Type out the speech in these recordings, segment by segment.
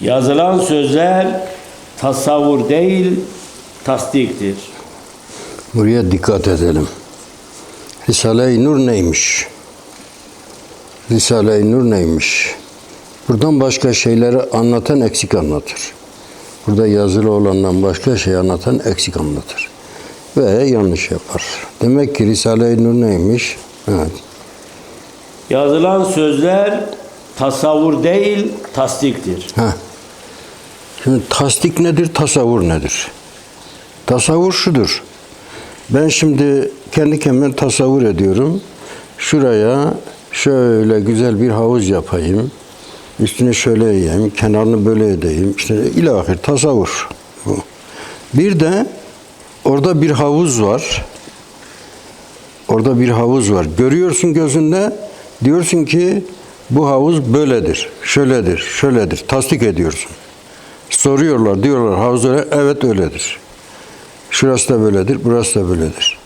Yazılan sözler tasavvur değil, tasdiktir. Buraya dikkat edelim. Risale-i Nur neymiş? Risale-i Nur neymiş? Buradan başka şeyleri anlatan eksik anlatır. Burada yazılı olandan başka şey anlatan eksik anlatır. Ve yanlış yapar. Demek ki Risale-i Nur neymiş? Evet. Yazılan sözler tasavvur değil, tasdiktir. Ha. Şimdi tasdik nedir, tasavvur nedir? Tasavvur şudur. Ben şimdi kendi kendime tasavvur ediyorum. Şuraya şöyle güzel bir havuz yapayım. Üstüne şöyle yiyeyim, kenarını böyle edeyim. İşte ilahir tasavvur. Bu. Bir de orada bir havuz var. Orada bir havuz var. Görüyorsun gözünde. Diyorsun ki bu havuz böyledir, şöyledir, şöyledir. Tasdik ediyorsun. Soruyorlar, diyorlar havuz. Evet öyledir. Şurası da böyledir, burası da böyledir.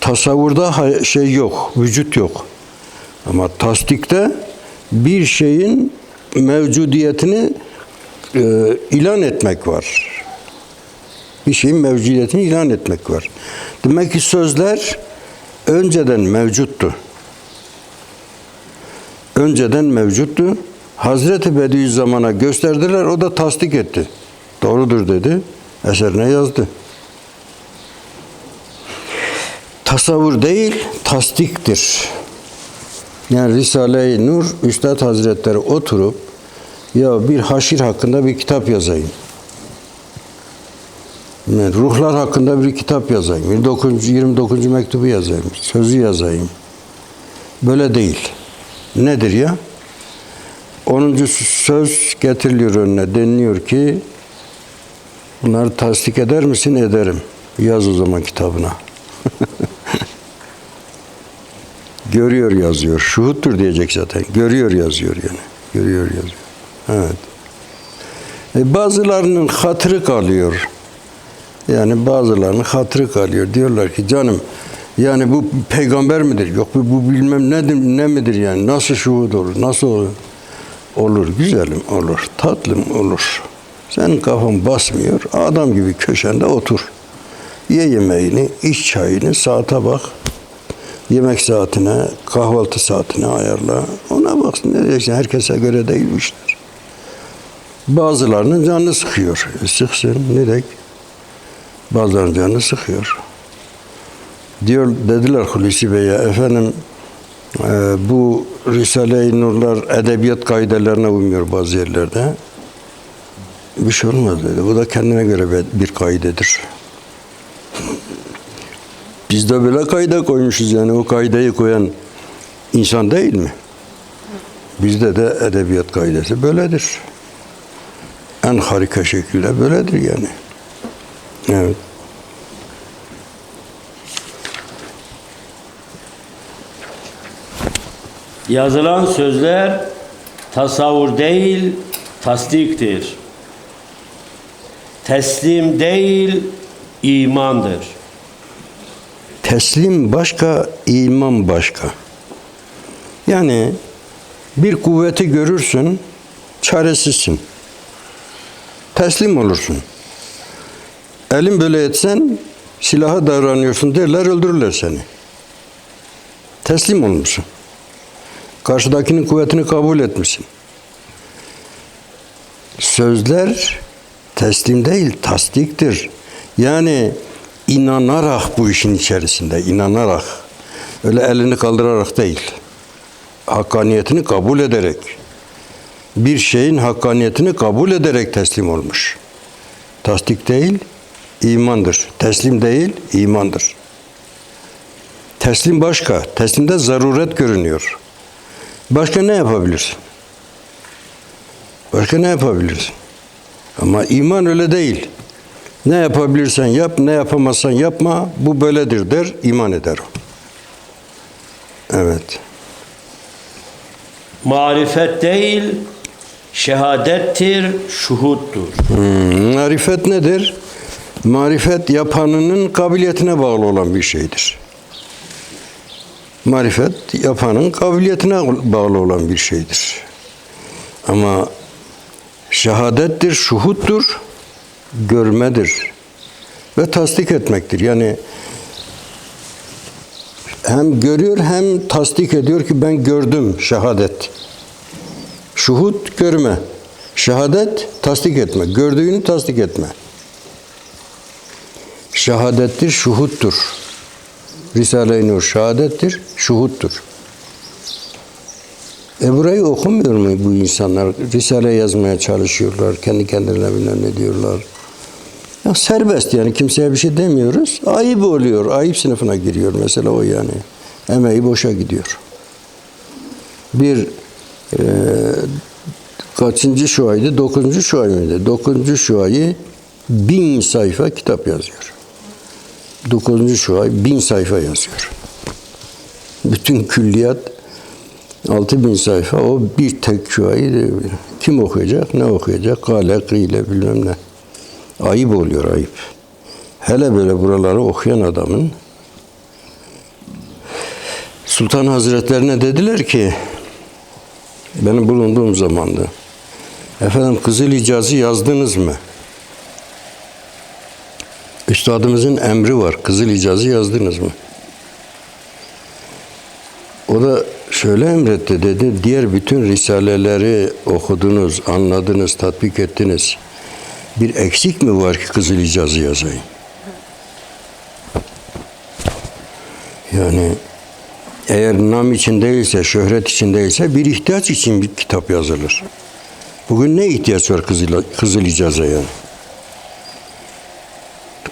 Tasavvurda şey yok, vücut yok. Ama tasdikte bir şeyin mevcudiyetini e, ilan etmek var. Bir şeyin mevcudiyetini ilan etmek var. Demek ki sözler önceden mevcuttu. Önceden mevcuttu. Hazreti Bediüzzaman'a gösterdiler, o da tasdik etti. Doğrudur dedi, eserine yazdı. Tasavvur değil, tasdiktir. Yani Risale-i Nur, Üstad Hazretleri oturup, ya bir haşir hakkında bir kitap yazayım. Yani ruhlar hakkında bir kitap yazayım. 29. 29. mektubu yazayım. Sözü yazayım. Böyle değil. Nedir ya? 10. söz getiriliyor önüne. Deniliyor ki bunları tasdik eder misin? Ederim. Yaz o zaman kitabına. Görüyor yazıyor. Şuhuttur diyecek zaten. Görüyor yazıyor yani. Görüyor yazıyor. Evet. E bazılarının hatırı kalıyor. Yani bazılarının hatırı kalıyor. Diyorlar ki canım yani bu peygamber midir? Yok bu, bilmem nedir, ne midir yani? Nasıl şuhud olur? Nasıl olur? Olur güzelim olur. Tatlım olur. Senin kafan basmıyor. Adam gibi köşende otur. Ye yemeğini, iç çayını, saate bak. Yemek saatine, kahvaltı saatine ayarla. Ona baksın ne diyeceksin. Herkese göre değil. Bazılarının canını sıkıyor. E, sıksın ne dek? Bazılarının canını sıkıyor. Diyor dediler Hulusi Bey'e efendim e, bu Risale-i Nurlar edebiyat kaidelerine uymuyor bazı yerlerde. Bir şey olmaz dedi. Bu da kendine göre bir- kaidedir. Biz de böyle kaide koymuşuz yani o kaideyi koyan insan değil mi? Bizde de edebiyat kaidesi böyledir. En harika şekilde böyledir yani. Evet. Yazılan sözler tasavvur değil, tasdiktir. Teslim değil, imandır. Teslim başka, iman başka. Yani bir kuvveti görürsün, çaresizsin. Teslim olursun. Elin böyle etsen silaha davranıyorsun derler öldürürler seni. Teslim olmuşsun. Karşıdakinin kuvvetini kabul etmişsin. Sözler teslim değil, tasdiktir. Yani inanarak bu işin içerisinde, inanarak. Öyle elini kaldırarak değil. Hakkaniyetini kabul ederek. Bir şeyin hakkaniyetini kabul ederek teslim olmuş. Tasdik değil, imandır. Teslim değil, imandır. Teslim başka. Teslimde zaruret görünüyor. Başka ne yapabilirsin? Başka ne yapabilirsin? Ama iman öyle değil. Ne yapabilirsen yap, ne yapamazsan yapma. Bu böyledir der, iman eder o. Evet. Marifet değil, şehadettir, şuhuttur. Hmm, marifet nedir? Marifet yapanının kabiliyetine bağlı olan bir şeydir. Marifet yapanın kabiliyetine bağlı olan bir şeydir. Ama Şehadettir, şuhuttur, görmedir ve tasdik etmektir. Yani hem görüyor hem tasdik ediyor ki ben gördüm şehadet. Şuhut görme. Şehadet tasdik etme. Gördüğünü tasdik etme. Şehadettir, şuhuttur. Risale-i Nur şehadettir, şuhuttur. E burayı okumuyor mu bu insanlar? Risale yazmaya çalışıyorlar, kendi kendilerine bilmem ne diyorlar. Ya serbest yani kimseye bir şey demiyoruz. Ayıp oluyor, ayıp sınıfına giriyor mesela o yani. Emeği boşa gidiyor. Bir e, kaçıncı şuaydı? Dokuzuncu şuay mıydı? Dokuzuncu şuayı bin sayfa kitap yazıyor. Dokuzuncu şuay bin sayfa yazıyor. Bütün külliyat altı bin sayfa o bir tek şuayı kim okuyacak, ne okuyacak? Kale, kıyle bilmem ne. Ayıp oluyor ayıp. Hele böyle buraları okuyan adamın Sultan Hazretlerine dediler ki benim bulunduğum zamanda efendim Kızıl İcaz'ı yazdınız mı? Üstadımızın emri var. Kızıl İcaz'ı yazdınız mı? O da şöyle emretti dedi. Diğer bütün risaleleri okudunuz, anladınız, tatbik ettiniz. Bir eksik mi var ki Kızıl İcaz'ı yazayım? Yani eğer nam için değilse, şöhret için değilse bir ihtiyaç için bir kitap yazılır. Bugün ne ihtiyaç var Kızıl, Kızıl İcaz'a yani?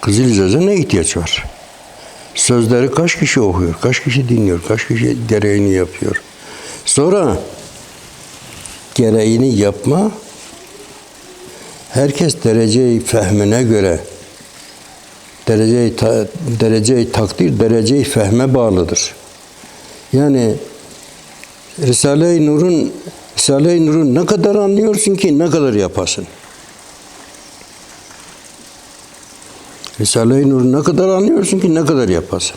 Kızıl İcaz'a ne ihtiyaç var? Sözleri kaç kişi okuyor, kaç kişi dinliyor, kaç kişi gereğini yapıyor. Sonra gereğini yapma, herkes dereceyi fehmine göre, dereceyi, ta, dereceyi takdir, dereceyi fehme bağlıdır. Yani Risale-i Nur'un Risale-i Nur'un ne kadar anlıyorsun ki ne kadar yapasın. Risale-i Nur'u ne kadar anlıyorsun ki ne kadar yapasın.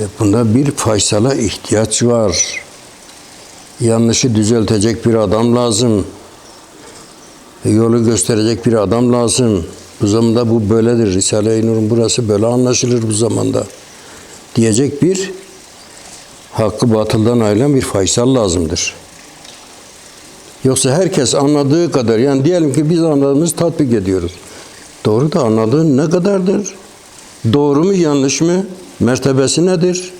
E bunda bir faysala ihtiyaç var. Yanlışı düzeltecek bir adam lazım. E yolu gösterecek bir adam lazım. Bu zamanda bu böyledir. Risale-i Nur'un burası böyle anlaşılır bu zamanda. Diyecek bir hakkı batıldan ayrılan bir faysal lazımdır. Yoksa herkes anladığı kadar yani diyelim ki biz anladığımız tatbik ediyoruz. Doğru da anladığın ne kadardır? Doğru mu yanlış mı? Mertebesi nedir?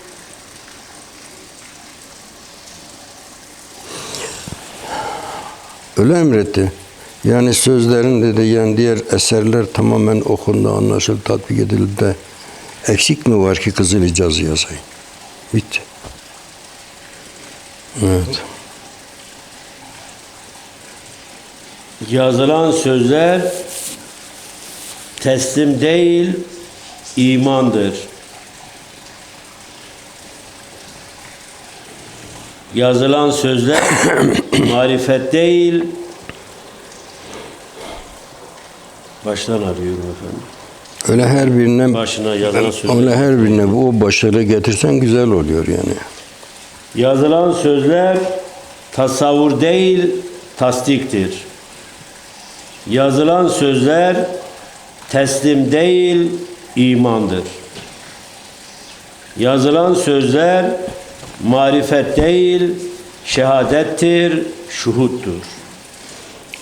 Öyle emretti. Yani sözlerin dedi yani diğer eserler tamamen okundu, anlaşıldı, tatbik edildi de eksik mi var ki Kızıl İcaz'ı yazayım? Bitti. Evet. Yazılan sözler teslim değil, imandır. Yazılan sözler marifet değil, baştan arıyorum efendim. Öyle her birine Başına yazılan sözler. öyle her birine bu başarı getirsen güzel oluyor yani. Yazılan sözler tasavvur değil, tasdiktir. Yazılan sözler teslim değil, imandır. Yazılan sözler marifet değil, şehadettir, şuhuttur.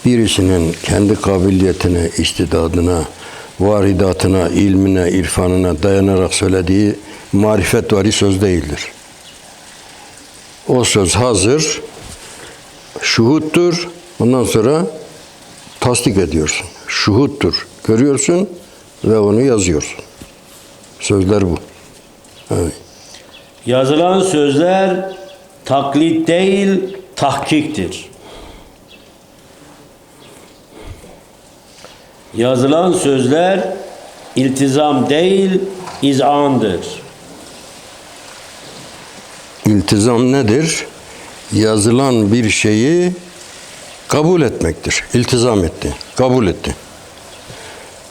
Birisinin kendi kabiliyetine, istidadına, varidatına, ilmine, irfanına dayanarak söylediği marifetvari söz değildir. O söz hazır, şuhuttur. Ondan sonra tasdik ediyorsun. Şuhuttur. Görüyorsun ve onu yazıyorsun. Sözler bu. Evet. Yazılan sözler taklit değil, tahkiktir. Yazılan sözler iltizam değil, izandır. İltizam nedir? Yazılan bir şeyi kabul etmektir. İltizam etti, kabul etti.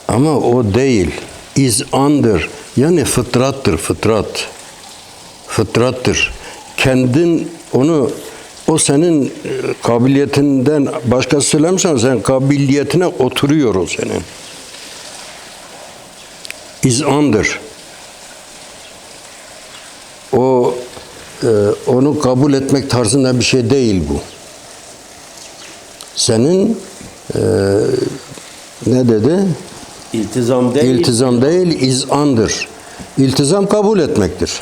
Ama o değil, izandır. Yani fıtrattır, fıtrat. Fıtrattır. Kendin onu o senin e, kabiliyetinden başkası söylemişsen sen kabiliyetine oturuyor o senin. İzandır. O e, onu kabul etmek tarzında bir şey değil bu. Senin e, ne dedi? İltizam değil. İltizam değil, izandır. İltizam kabul etmektir.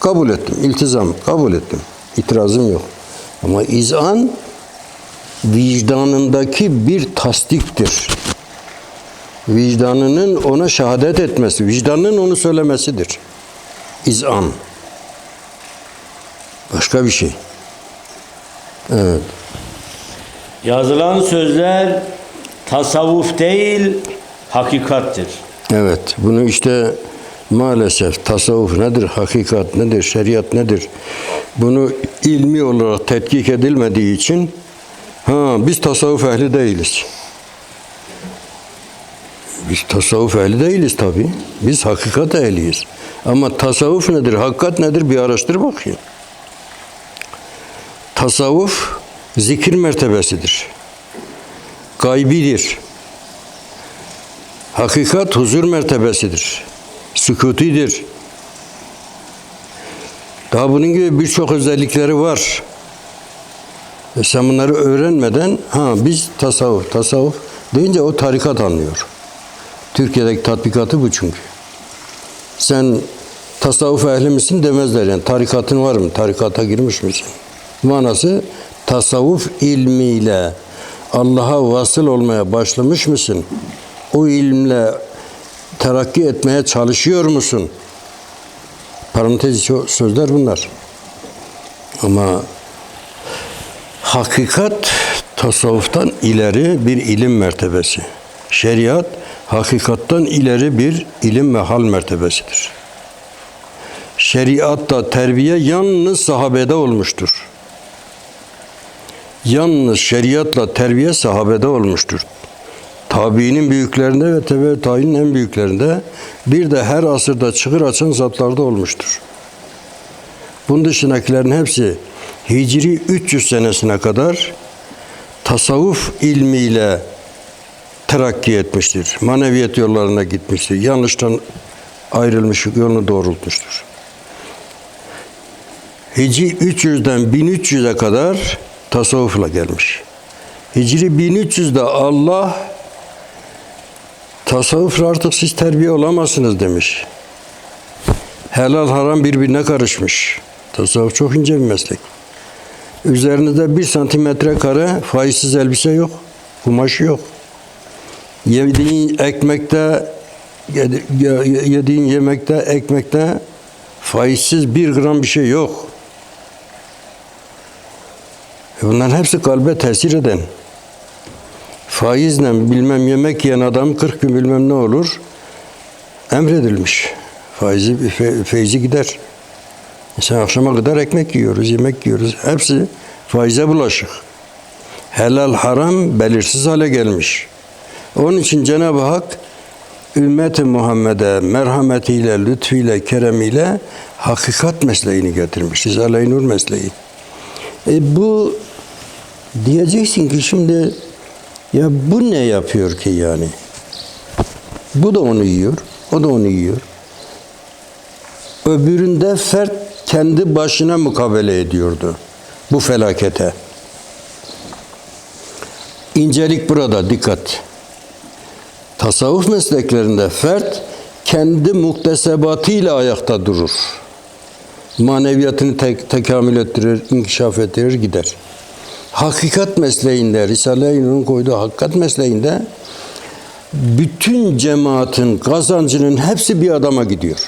Kabul ettim. İltizam kabul ettim. İtirazım yok. Ama izan vicdanındaki bir tasdiktir. Vicdanının ona şehadet etmesi, vicdanının onu söylemesidir. İzan. Başka bir şey. Evet. Yazılan sözler tasavvuf değil, hakikattir. Evet, bunu işte maalesef tasavvuf nedir, hakikat nedir, şeriat nedir? Bunu ilmi olarak tetkik edilmediği için ha biz tasavvuf ehli değiliz. Biz tasavvuf ehli değiliz tabi. Biz hakikat ehliyiz. Ama tasavvuf nedir, hakikat nedir bir araştır bakayım. Tasavvuf zikir mertebesidir. Gaybidir. Hakikat huzur mertebesidir. Sükutidir. Daha bunun gibi birçok özellikleri var. E sen bunları öğrenmeden ha biz tasavvuf, tasavvuf deyince o tarikat anlıyor. Türkiye'deki tatbikatı bu çünkü. Sen tasavvuf ehli misin demezler yani. Tarikatın var mı? Tarikata girmiş misin? Manası tasavvuf ilmiyle Allah'a vasıl olmaya başlamış mısın? O ilimle terakki etmeye çalışıyor musun? Parantez sözler bunlar. Ama hakikat tasavvuftan ileri bir ilim mertebesi. Şeriat hakikattan ileri bir ilim ve hal mertebesidir. Şeriatta terbiye yalnız sahabede olmuştur. Yalnız şeriatla terbiye sahabede olmuştur. Tabiinin büyüklerinde ve tebe tabiinin en büyüklerinde bir de her asırda çıkır açan zatlarda olmuştur. Bunun dışındakilerin hepsi Hicri 300 senesine kadar tasavvuf ilmiyle terakki etmiştir. Maneviyet yollarına gitmiştir. Yanlıştan ayrılmış yolunu doğrultmuştur. Hicri 300'den 1300'e kadar tasavvufla gelmiş. Hicri 1300'de Allah tasavvufla artık siz terbiye olamazsınız demiş. Helal haram birbirine karışmış. Tasavvuf çok ince bir meslek. Üzerinizde bir santimetre kare faizsiz elbise yok. Kumaş yok. Yediğin ekmekte, yedi- yediğin yemekte, ekmekte faizsiz bir gram bir şey yok. E Bunların hepsi kalbe tesir eden. Faizle bilmem yemek yiyen adam 40 gün bilmem ne olur. Emredilmiş. Faizi, fe- feyzi gider. Mesela akşama kadar ekmek yiyoruz, yemek yiyoruz. Hepsi faize bulaşık. Helal haram belirsiz hale gelmiş. Onun için Cenab-ı Hak ümmeti Muhammed'e merhametiyle, lütfüyle, keremiyle hakikat mesleğini getirmiş. Rizale-i Nur mesleği. E bu diyeceksin ki şimdi ya bu ne yapıyor ki yani? Bu da onu yiyor, o da onu yiyor. Öbüründe fert kendi başına mukabele ediyordu bu felakete. İncelik burada, dikkat. Tasavvuf mesleklerinde fert kendi muktesebatıyla ayakta durur. Maneviyatını tek, tekamül ettirir, inkişaf ettirir, gider. Hakikat mesleğinde, Risale-i Nur'un koyduğu hakikat mesleğinde bütün cemaatin kazancının hepsi bir adama gidiyor.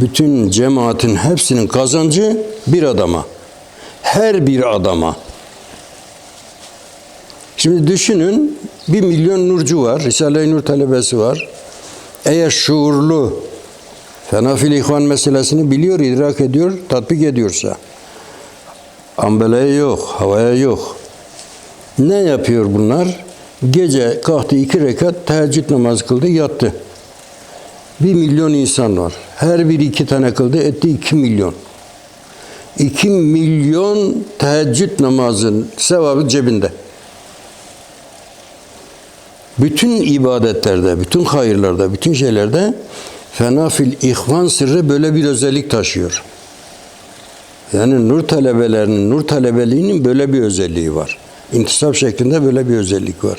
Bütün cemaatin hepsinin kazancı bir adama. Her bir adama. Şimdi düşünün bir milyon nurcu var, Risale-i Nur talebesi var. Eğer şuurlu, fenafil ihvan meselesini biliyor, idrak ediyor, tatbik ediyorsa. Ambeleye yok, havaya yok. Ne yapıyor bunlar? Gece kalktı iki rekat teheccüd namazı kıldı, yattı. Bir milyon insan var. Her biri iki tane kıldı. Etti iki milyon. İki milyon teheccüd namazın sevabı cebinde. Bütün ibadetlerde, bütün hayırlarda, bütün şeylerde fenafil ihvan sırrı böyle bir özellik taşıyor. Yani nur talebelerinin, nur talebeliğinin böyle bir özelliği var. İntisap şeklinde böyle bir özellik var.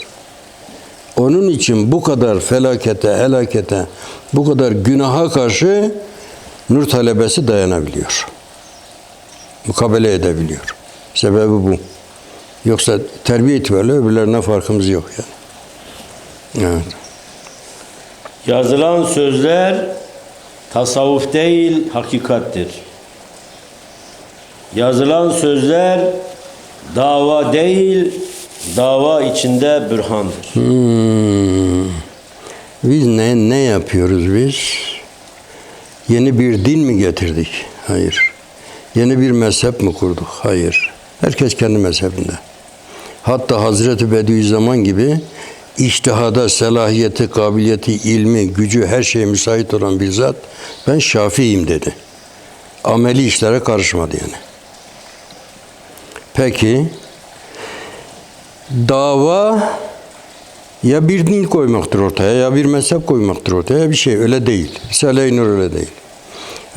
Onun için bu kadar felakete, helakete, bu kadar günaha karşı nur talebesi dayanabiliyor. Mukabele edebiliyor. Sebebi bu. Yoksa terbiye itibariyle öbürlerine farkımız yok yani. Evet. Yazılan sözler tasavvuf değil, hakikattir. Yazılan sözler dava değil, dava içinde bürhandır. Hmm. Biz ne ne yapıyoruz biz? Yeni bir din mi getirdik? Hayır. Yeni bir mezhep mi kurduk? Hayır. Herkes kendi mezhebinde. Hatta Hazreti Bediüzzaman gibi iştihada, selahiyeti, kabiliyeti, ilmi, gücü, her şeye müsait olan bir zat ben Şafiiyim dedi. Ameli işlere karışmadı yani. Peki dava ya bir din koymaktır ortaya ya bir mezhep koymaktır ortaya ya bir şey öyle değil. Risale-i Nur öyle değil.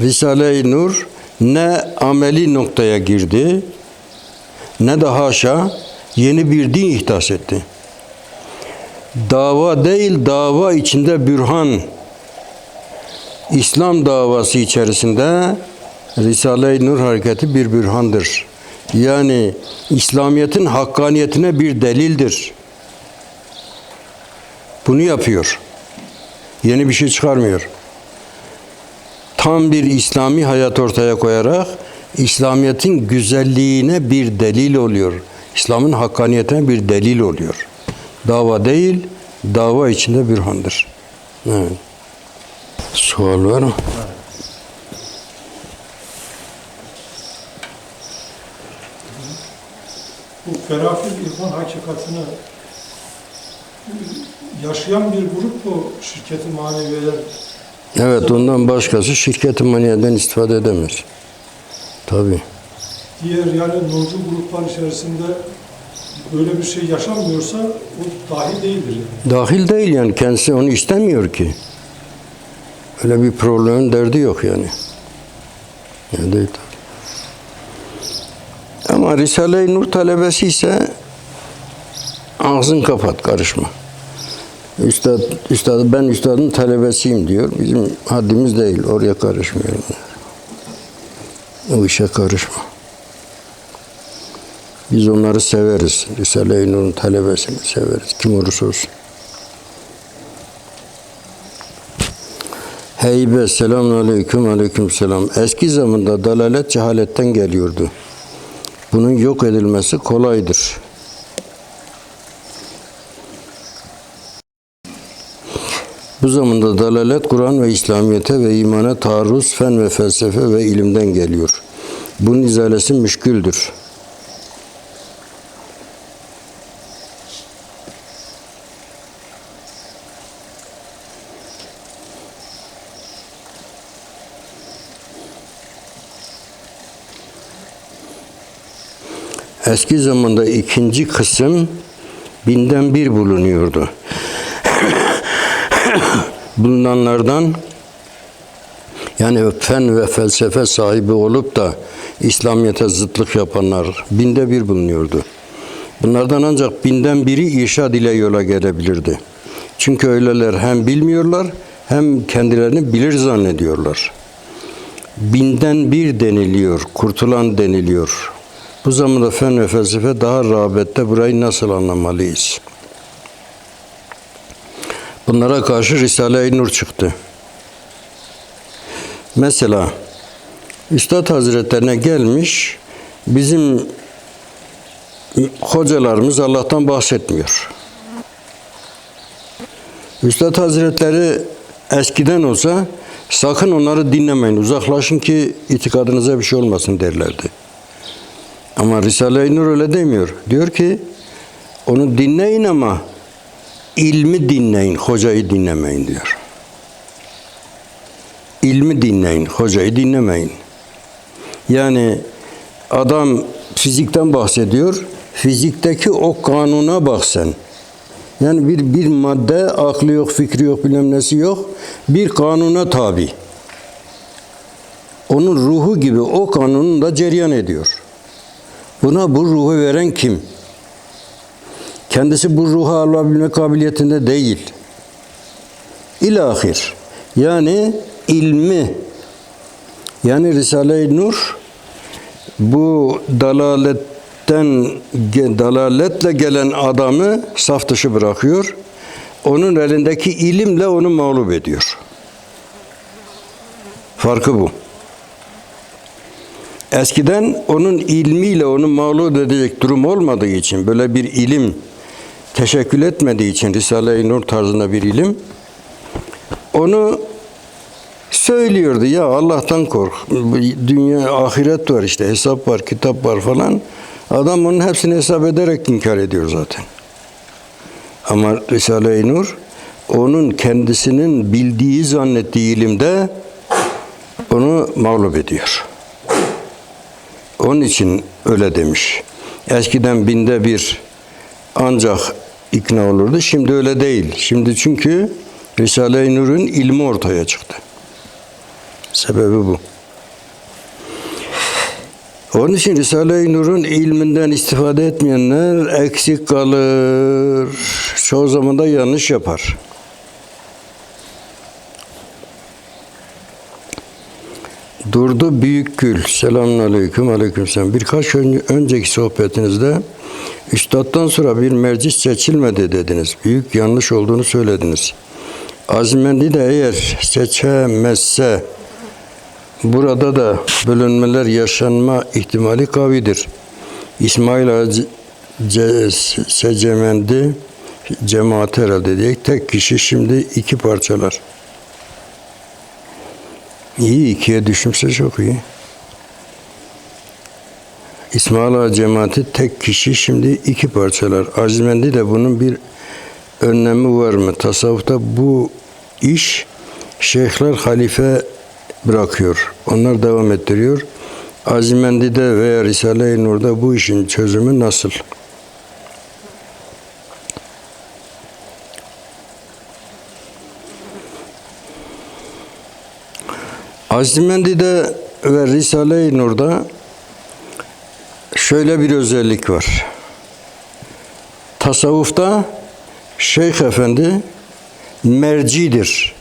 Risale-i Nur ne ameli noktaya girdi ne de haşa yeni bir din ihdas etti. Dava değil dava içinde bürhan İslam davası içerisinde Risale-i Nur hareketi bir bürhandır. Yani İslamiyet'in hakkaniyetine bir delildir. Bunu yapıyor. Yeni bir şey çıkarmıyor. Tam bir İslami hayat ortaya koyarak İslamiyet'in güzelliğine bir delil oluyor. İslam'ın hakkaniyetine bir delil oluyor. Dava değil, dava içinde bürhandır. Evet. Sual var mı? bu ferafil ihvan hakikatini yaşayan bir grup bu şirketi maneviyeler. Evet ondan başkası şirket-i maniyeden istifade edemez. Tabii. Diğer yani nurcu gruplar içerisinde böyle bir şey yaşanmıyorsa o dahi değildir. Yani. Dahil değil yani kendisi onu istemiyor ki. Öyle bir problemin derdi yok yani. Yani değil. Ama Risale-i Nur talebesi ise ağzın kapat karışma. Üstad, üstad, ben üstadın talebesiyim diyor. Bizim haddimiz değil. Oraya karışmıyorum. O işe karışma. Biz onları severiz. Risale-i Nur'un talebesini severiz. Kim olursa olsun. Heybe selamun aleyküm aleyküm selam. Eski zamanda dalalet cehaletten geliyordu. Bunun yok edilmesi kolaydır. Bu zamanda dalalet Kur'an ve İslamiyete ve imana taarruz, fen ve felsefe ve ilimden geliyor. Bunun izalesi müşküldür. Eski zamanda ikinci kısım binden bir bulunuyordu. Bulunanlardan yani fen ve felsefe sahibi olup da İslamiyet'e zıtlık yapanlar binde bir bulunuyordu. Bunlardan ancak binden biri irşad ile yola gelebilirdi. Çünkü öyleler hem bilmiyorlar hem kendilerini bilir zannediyorlar. Binden bir deniliyor, kurtulan deniliyor. Bu zamanda fen ve felsefe daha rağbette burayı nasıl anlamalıyız? Bunlara karşı Risale-i Nur çıktı. Mesela Üstad Hazretlerine gelmiş bizim hocalarımız Allah'tan bahsetmiyor. Üstad Hazretleri eskiden olsa sakın onları dinlemeyin, uzaklaşın ki itikadınıza bir şey olmasın derlerdi. Ama Risale-i Nur öyle demiyor. Diyor ki onu dinleyin ama ilmi dinleyin, hocayı dinlemeyin diyor. ilmi dinleyin, hocayı dinlemeyin. Yani adam fizikten bahsediyor. Fizikteki o kanuna bak sen. Yani bir, bir madde aklı yok, fikri yok, bilmem nesi yok. Bir kanuna tabi. Onun ruhu gibi o kanunun da cereyan ediyor. Buna bu ruhu veren kim? Kendisi bu ruhu alabilme kabiliyetinde değil. İlahir. Yani ilmi. Yani Risale-i Nur bu dalaletten dalaletle gelen adamı saf dışı bırakıyor. Onun elindeki ilimle onu mağlup ediyor. Farkı bu. Eskiden onun ilmiyle onu mağlup edecek durum olmadığı için böyle bir ilim teşekkül etmediği için Risale-i Nur tarzında bir ilim onu söylüyordu ya Allah'tan kork. Dünya ahiret var işte hesap var, kitap var falan. Adam onun hepsini hesap ederek inkar ediyor zaten. Ama Risale-i Nur onun kendisinin bildiği zannettiği ilimde onu mağlup ediyor. Onun için öyle demiş. Eskiden binde bir ancak ikna olurdu. Şimdi öyle değil. Şimdi çünkü Risale-i Nur'un ilmi ortaya çıktı. Sebebi bu. Onun için Risale-i Nur'un ilminden istifade etmeyenler eksik kalır. Çoğu zaman da yanlış yapar. Durdu Büyük Gül. Selamun Aleyküm. Aleyküm selam. Birkaç ön- önceki sohbetinizde Üstad'dan sonra bir mercis seçilmedi dediniz. Büyük yanlış olduğunu söylediniz. Azimendi de eğer seçemezse burada da bölünmeler yaşanma ihtimali kavidir. İsmail Ce- Secemendi cemaat herhalde diye tek kişi şimdi iki parçalar. İyi ikiye düşmüşse çok iyi. İsmail Ağa cemaati tek kişi şimdi iki parçalar. Azimendi de bunun bir önlemi var mı? Tasavvufta bu iş şeyhler halife bırakıyor. Onlar devam ettiriyor. Azimendi'de veya Risale-i Nur'da bu işin çözümü nasıl? Azimendi'de ve Risale-i Nur'da şöyle bir özellik var. Tasavvufta Şeyh Efendi mercidir.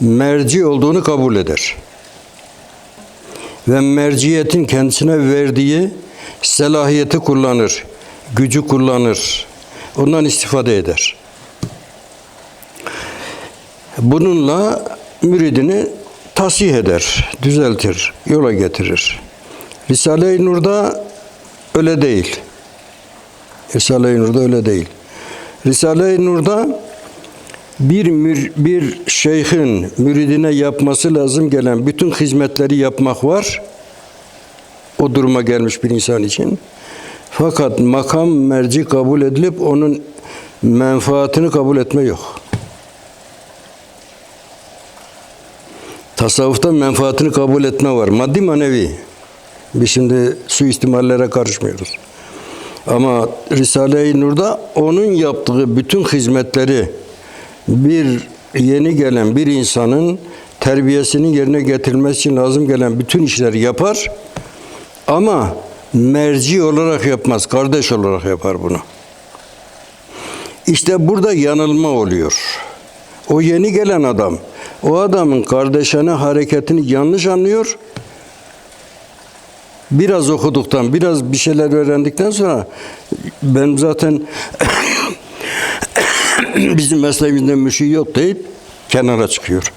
Merci olduğunu kabul eder. Ve merciyetin kendisine verdiği selahiyeti kullanır. Gücü kullanır. Ondan istifade eder. Bununla müridini tasih eder, düzeltir, yola getirir. Risale-i Nur'da öyle değil. Risale-i Nur'da öyle değil. Risale-i Nur'da bir mür, bir şeyhin müridine yapması lazım gelen bütün hizmetleri yapmak var. O duruma gelmiş bir insan için. Fakat makam merci kabul edilip onun menfaatini kabul etme yok. Tasavvufta menfaatini kabul etme var. Maddi manevi. Biz şimdi suistimallere karışmıyoruz. Ama Risale-i Nur'da onun yaptığı bütün hizmetleri bir yeni gelen bir insanın terbiyesinin yerine getirilmesi için lazım gelen bütün işleri yapar. Ama merci olarak yapmaz, kardeş olarak yapar bunu. İşte burada yanılma oluyor. O yeni gelen adam, o adamın kardeşine hareketini yanlış anlıyor. Biraz okuduktan, biraz bir şeyler öğrendikten sonra ben zaten bizim mesleğimizde bir şey yok deyip kenara çıkıyor.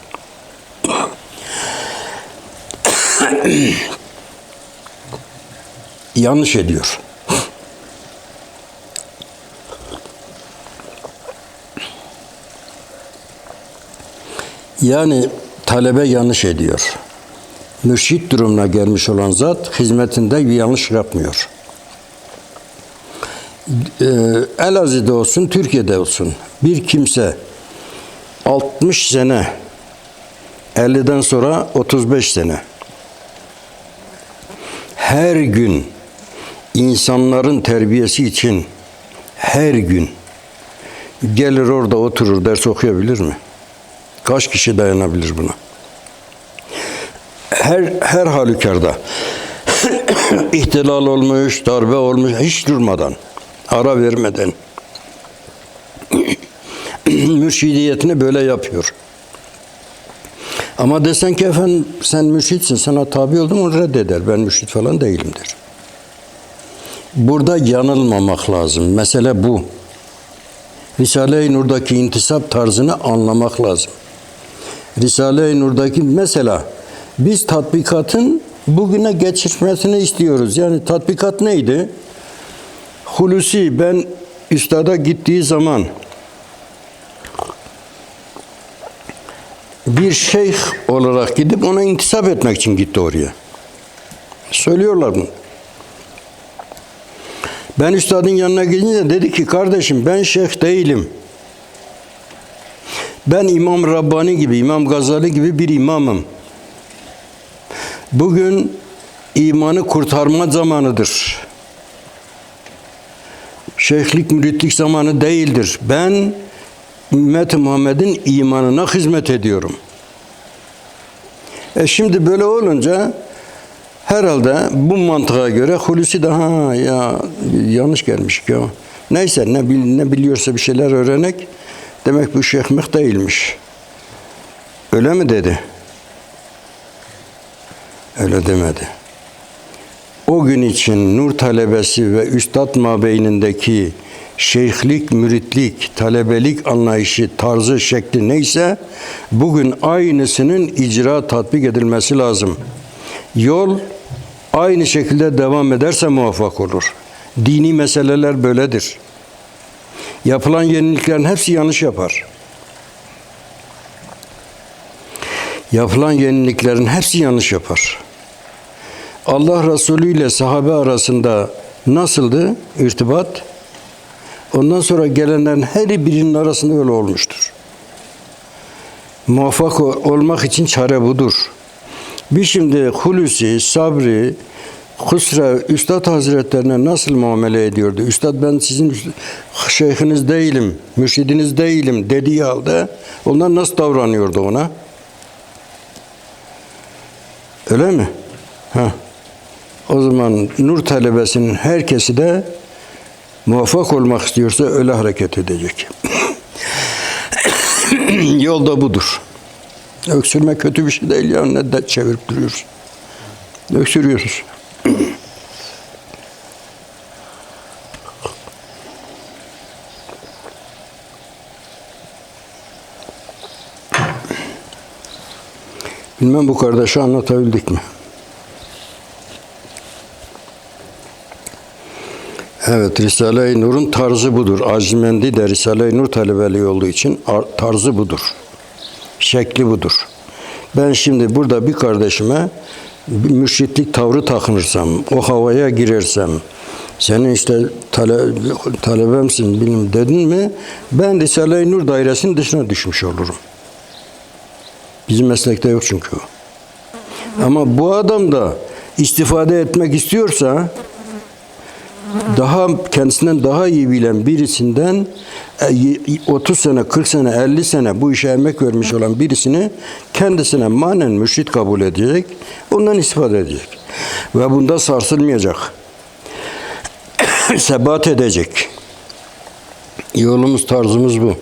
Yanlış ediyor. Yani talebe yanlış ediyor. Mürşit durumuna gelmiş olan zat hizmetinde bir yanlış yapmıyor. Ee, Elazığ'da olsun, Türkiye'de olsun bir kimse 60 sene 50'den sonra 35 sene. Her gün insanların terbiyesi için her gün gelir orada oturur ders okuyabilir mi? Kaç kişi dayanabilir buna? Her her halükarda ihtilal olmuş, darbe olmuş hiç durmadan, ara vermeden mürşidiyetini böyle yapıyor. Ama desen ki efendim sen mürşitsin sana tabi oldum onu reddeder. Ben mürşit falan değilim der. Burada yanılmamak lazım. Mesele bu. Risale-i Nur'daki intisap tarzını anlamak lazım. Risale-i Nur'daki mesela biz tatbikatın bugüne geçirmesini istiyoruz. Yani tatbikat neydi? Hulusi ben üstada gittiği zaman bir şeyh olarak gidip ona intisap etmek için gitti oraya. Söylüyorlar bunu. Ben üstadın yanına gidince dedi ki kardeşim ben şeyh değilim. Ben İmam Rabbani gibi, İmam Gazali gibi bir imamım. Bugün imanı kurtarma zamanıdır. Şeyhlik, müritlik zamanı değildir. Ben ümmet Muhammed'in imanına hizmet ediyorum. E şimdi böyle olunca herhalde bu mantığa göre Hulusi de ha ya yanlış gelmiş ya. Neyse ne, ne biliyorsa bir şeyler öğrenek demek bu şeyh değilmiş. Öyle mi dedi? Öyle demedi. O gün için nur talebesi ve üstad mabeynindeki şeyhlik, müritlik, talebelik anlayışı, tarzı, şekli neyse bugün aynısının icra, tatbik edilmesi lazım. Yol aynı şekilde devam ederse muvaffak olur. Dini meseleler böyledir. Yapılan yeniliklerin hepsi yanlış yapar. Yapılan yeniliklerin hepsi yanlış yapar. Allah Resulü ile sahabe arasında nasıldı irtibat? Ondan sonra gelenlerin her birinin arasında öyle olmuştur. Muvaffak olmak için çare budur. Biz şimdi Hulusi, Sabri, Kusra, Üstad Hazretlerine nasıl muamele ediyordu? Üstad ben sizin şeyhiniz değilim, mürşidiniz değilim dediği halde onlar nasıl davranıyordu ona? Öyle mi? Ha. O zaman nur talebesinin herkesi de muvaffak olmak istiyorsa öyle hareket edecek. Yol da budur. Öksürme kötü bir şey değil ya. Ne de çevirip duruyoruz. Öksürüyoruz. Bilmem bu kardeşi anlatabildik mi? Evet, Risale-i Nur'un tarzı budur. Azimendi de Risale-i Nur talebeliği olduğu için ar- tarzı budur. Şekli budur. Ben şimdi burada bir kardeşime bir mürşitlik tavrı takınırsam, o havaya girersem, senin işte tale, talebemsin bilmem dedin mi, ben Risale-i Nur dairesinin dışına düşmüş olurum. Bizim meslekte yok çünkü o. Ama bu adam da istifade etmek istiyorsa, daha kendisinden daha iyi bilen birisinden 30 sene, 40 sene, 50 sene bu işe emek vermiş olan birisini kendisine manen mürşit kabul edecek, ondan istifade edecek. Ve bunda sarsılmayacak. Sebat edecek. Yolumuz, tarzımız bu.